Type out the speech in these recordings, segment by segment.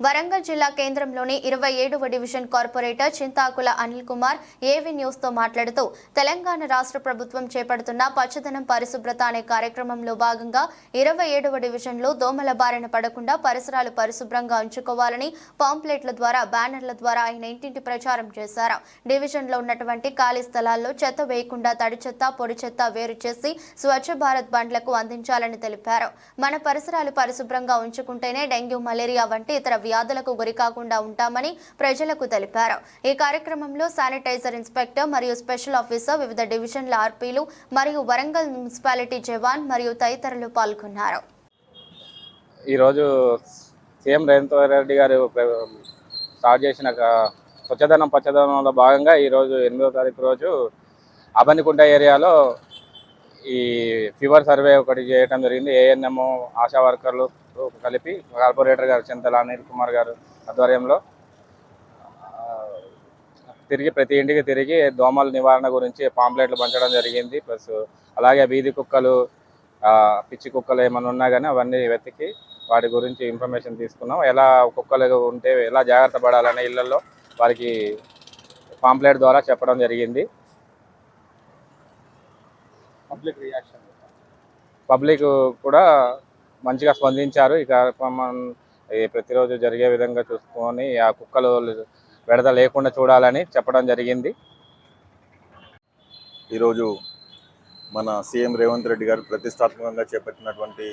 వరంగల్ జిల్లా కేంద్రంలోని ఇరవై ఏడవ division corporator Chintakula Anil Kumar AV న్యూస్తో మాట్లాడుతూ తెలంగాణ రాష్ట్ర ప్రభుత్వం చేపడుతున్న పచ్చదనం పరిశుభ్రత అనే కార్యక్రమంలో భాగంగా ఇరవై ఏడవ డివిజన్లో దోమల బారిన పడకుండా పరిసరాలు పరిశుభ్రంగా ఉంచుకోవాలని పాంప్లెట్ల ద్వారా బ్యానర్ల ద్వారా ఆయన ఇంటింటి ప్రచారం చేశారు. డివిజన్లో ఉన్నటువంటి ఖాళీ స్థలాల్లో చెత్త వేయకుండా తడి చెత్త పొడి చెత్త వేరు చేసి స్వచ్ఛ భారత్ బండ్లకు అందించాలని తెలిపారు. మన పరిసరాలు పరిశుభ్రంగా ఉంచుకుంటేనే డెంగ్యూ మలేరియా వంటి ఇతర వ్యాధులకు గురికాకుండా ఉంటామని ప్రజలకు తెలిపారు. ఈ కార్యక్రమంలో శానిటైజర్ ఇన్స్పెక్టర్ మరియు స్పెషల్ ఆఫీసర్ వివిధ డివిజన్ల ఆర్పీలు మరియు వరంగల్ మున్సిపాలిటీ జవాన్ మరియు తదితరులు పాల్గొన్నారు. ఈరోజు సీఎం రేవంత్ రెడ్డి గారు స్టార్ట్ చేసిన స్వచ్ఛదనం పచ్చదనంలో భాగంగా ఈరోజు ఎనిమిదో తారీఖు రోజు అబనికుంట ఏరియాలో ఈ ఫీవర్ సర్వే ఒకటి చేయడం జరిగింది. ఏఎన్ఎం ఆశా వర్కర్లు కలిపి కార్పొరేటర్ గారు చింతల అనిల్ కుమార్ గారు ఆధ్వర్యంలో తిరిగి ప్రతి ఇంటికి తిరిగి దోమల నివారణ గురించి పాంప్లెట్లు పంచడం జరిగింది. ప్లస్ అలాగే వీధి కుక్కలు పిచ్చి కుక్కలు ఏమైనా ఉన్నా కానీ అవన్నీ వెతికి వాటి గురించి ఇన్ఫర్మేషన్ తీసుకున్నాం. ఎలా కుక్కలు ఉంటే ఎలా జాగ్రత్త పడాలనే ఇళ్ళలో వారికి పాంప్లెట్ ద్వారా చెప్పడం జరిగింది. Public reaction. పబ్లిక్ కూడా మంచిగా స్పందించారు. ఈ కార్యక్రమం ప్రతిరోజు జరిగే విధంగా చూసుకొని ఆ కుక్కలు విడత లేకుండా చూడాలని చెప్పడం జరిగింది. ఈరోజు మన సీఎం రేవంత్ రెడ్డి గారు ప్రతిష్టాత్మకంగా చేపట్టినటువంటి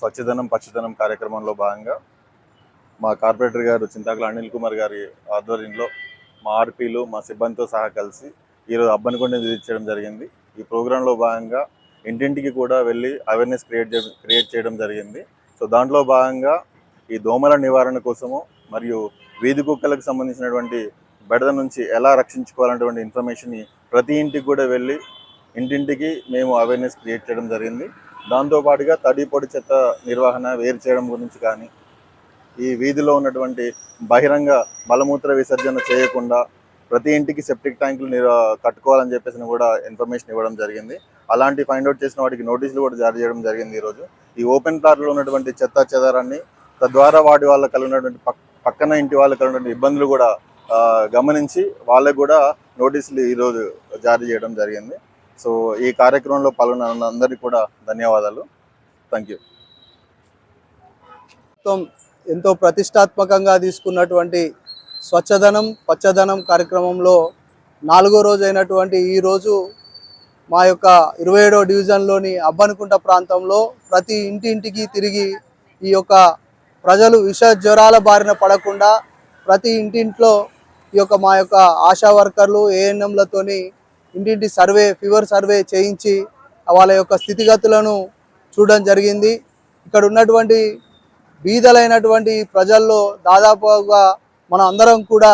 స్వచ్ఛదనం పచ్చదనం కార్యక్రమంలో భాగంగా మా కార్పొరేటర్ గారు చింతాకుల అనిల్ కుమార్ గారి ఆధ్వర్యంలో మా ఆర్పీలు మా సిబ్బందితో సహా కలిసి ఈరోజు అబ్బనికొండ విజిట్ చేయడం జరిగింది. ఈ ప్రోగ్రాంలో భాగంగా ఇంటింటికి కూడా వెళ్ళి అవేర్నెస్ క్రియేట్ క్రియేట్ చేయడం జరిగింది. సో దాంట్లో భాగంగా ఈ దోమల నివారణ కోసము మరియు వీధి కుక్కలకు సంబంధించినటువంటి బెడద నుంచి ఎలా రక్షించుకోవాలనేటువంటి ఇన్ఫర్మేషన్ని ప్రతి ఇంటికి కూడా వెళ్ళి ఇంటింటికి మేము అవేర్నెస్ క్రియేట్ చేయడం జరిగింది. దాంతోపాటుగా తడి పొడి చెత్త నిర్వహణ వేరు చేయడం గురించి కానీ ఈ వీధిలో ఉన్నటువంటి బహిరంగ మలమూత్ర విసర్జన చేయకుండా ప్రతి ఇంటికి సెప్టిక్ ట్యాంకులు కట్టుకోవాలని చెప్పేసి కూడా ఇన్ఫర్మేషన్ ఇవ్వడం జరిగింది. అలాంటి ఫైండ్ అవుట్ చేసిన వాటికి నోటీసులు కూడా జారీ చేయడం జరిగింది ఈరోజు. ఈ ఓపెన్ ప్లాట్లో ఉన్నటువంటి చెత్త చెదారాన్ని తద్వారా వాటి వాళ్ళ కలిగినటువంటి పక్కన ఇంటి వాళ్ళకి కలిగినటువంటి ఇబ్బందులు కూడా గమనించి వాళ్ళకు కూడా నోటీసులు ఈరోజు జారీ చేయడం జరిగింది. సో ఈ కార్యక్రమంలో పాల్గొన్న అందరికీ కూడా ధన్యవాదాలు. థ్యాంక్ యూ ఎంతో ప్రతిష్టాత్మకంగా తీసుకున్నటువంటి స్వచ్ఛదనం పచ్చదనం కార్యక్రమంలో నాలుగో రోజు అయినటువంటి ఈ రోజు మా యొక్క ఇరవై ఏడో డివిజన్లోని అబ్బనుకుంట ప్రాంతంలో ప్రతి ఇంటి ఇంటికి తిరిగి ఈ యొక్క ప్రజలు విష జ్వరాల బారిన పడకుండా ప్రతి ఇంటింట్లో ఈ యొక్క మా యొక్క ఆశా వర్కర్లు ఏఎన్ఎంలతోని ఇంటింటి సర్వే ఫీవర్ సర్వే చేయించి వాళ్ళ యొక్క స్థితిగతులను చూడడం జరిగింది. ఇక్కడ ఉన్నటువంటి బీదలైనటువంటి ప్రజల్లో దాదాపుగా మన అందరం కూడా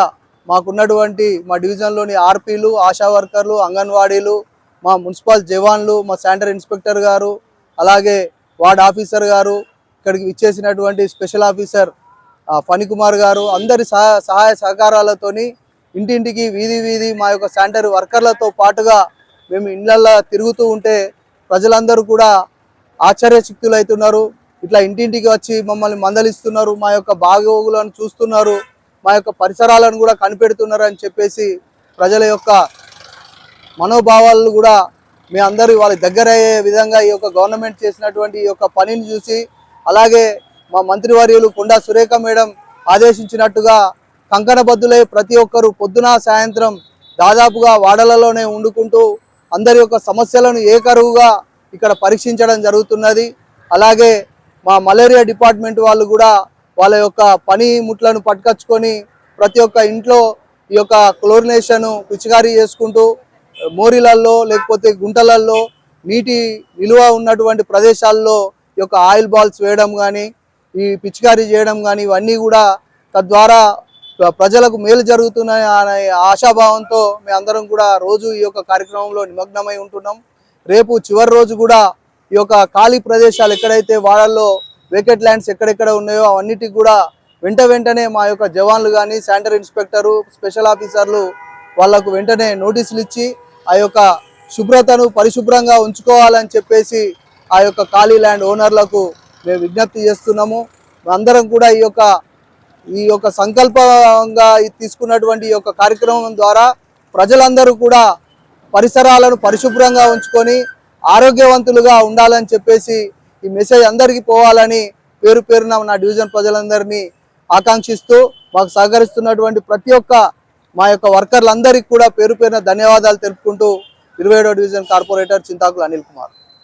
మాకున్నటువంటి మా డివిజన్లోని ఆర్పీలు ఆశా వర్కర్లు అంగన్వాడీలు మా మున్సిపల్ జవాన్లు మా శానిటరీ ఇన్స్పెక్టర్ గారు అలాగే వార్డ్ ఆఫీసర్ గారు ఇక్కడికి విచ్చేసినటువంటి స్పెషల్ ఆఫీసర్ ఫణికుమార్ గారు అందరి సహాయ సహకారాలతోని ఇంటింటికి వీధి వీధి మా యొక్క శానిటరీ వర్కర్లతో పాటుగా మేము ఇళ్ళల్లో తిరుగుతూ ఉంటే ప్రజలందరూ కూడా ఆశ్చర్యశక్తులు అవుతున్నారు ఇట్లా ఇంటింటికి వచ్చి మమ్మల్ని మందలిస్తున్నారు. మా యొక్క బాగోగులను చూస్తున్నారు. మా యొక్క పరిసరాలను కూడా కనిపెడుతున్నారు అని చెప్పేసి ప్రజల యొక్క మనోభావాలను కూడా మీ అందరూ వాళ్ళ దగ్గర అయ్యే విధంగా ఈ యొక్క గవర్నమెంట్ చేసినటువంటి ఈ యొక్క పనిని చూసి అలాగే మా మంత్రివర్యులు కొండా సురేఖ మేడం ఆదేశించినట్టుగా కంకణబద్దులై ప్రతి ఒక్కరూ పొద్దున సాయంత్రం దాదాపుగా వాడలలోనే వండుకుంటూ అందరి యొక్క సమస్యలను ఏకరువుగా ఇక్కడ పరీక్షించడం జరుగుతున్నది. అలాగే మా మలేరియా డిపార్ట్మెంట్ వాళ్ళు కూడా వాళ్ళ యొక్క పని ముట్లను పట్టుకొచ్చుకొని ప్రతి ఒక్క ఇంట్లో ఈ యొక్క క్లోరినేషన్ పిచికారీ చేసుకుంటూ మోరీలల్లో లేకపోతే గుంటలల్లో నీటి నిలువ ఉన్నటువంటి ప్రదేశాల్లో ఈ యొక్క ఆయిల్ బాల్స్ వేయడం కానీ ఈ పిచికారీ చేయడం కానీ ఇవన్నీ కూడా తద్వారా ప్ర- ప్రజలకు మేలు జరుగుతున్నాయి అనే ఆశాభావంతో మేమందరం కూడా రోజు ఈ యొక్క కార్యక్రమంలో నిమగ్నమై ఉంటున్నాం. రేపు చివరి రోజు కూడా ఈ యొక్క ఖాళీ ప్రదేశాలు ఎక్కడైతే వాడల్లో వేకెట్ ల్యాండ్స్ ఎక్కడెక్కడ ఉన్నాయో అవన్నిటికి కూడా వెంట వెంటనే మా యొక్క జవాన్లు కానీ శానిటరీ ఇన్స్పెక్టరు స్పెషల్ ఆఫీసర్లు వాళ్ళకు వెంటనే నోటీసులు ఇచ్చి ఆ యొక్క శుభ్రతను పరిశుభ్రంగా ఉంచుకోవాలని చెప్పేసి ఆ యొక్క ఖాళీ ల్యాండ్ ఓనర్లకు మేము విజ్ఞప్తి చేస్తున్నాము. అందరం కూడా ఈ యొక్క ఈ యొక్క సంకల్పంగా తీసుకున్నటువంటి ఈ యొక్క కార్యక్రమం ద్వారా ప్రజలందరూ కూడా పరిసరాలను పరిశుభ్రంగా ఉంచుకొని ఆరోగ్యవంతులుగా ఉండాలని చెప్పేసి ఈ మెసేజ్ అందరికీ పోవాలని పేరు పేరున నా డివిజన్ ప్రజలందరినీ ఆకాంక్షిస్తూ మాకు సహకరిస్తున్నటువంటి ప్రతి ఒక్క మా యొక్క వర్కర్లందరికీ కూడా పేరు పేరున ధన్యవాదాలు తెలుపుకుంటూ ఇరవై డివిజన్ కార్పొరేటర్ చింతాకులు అనిల్ కుమార్.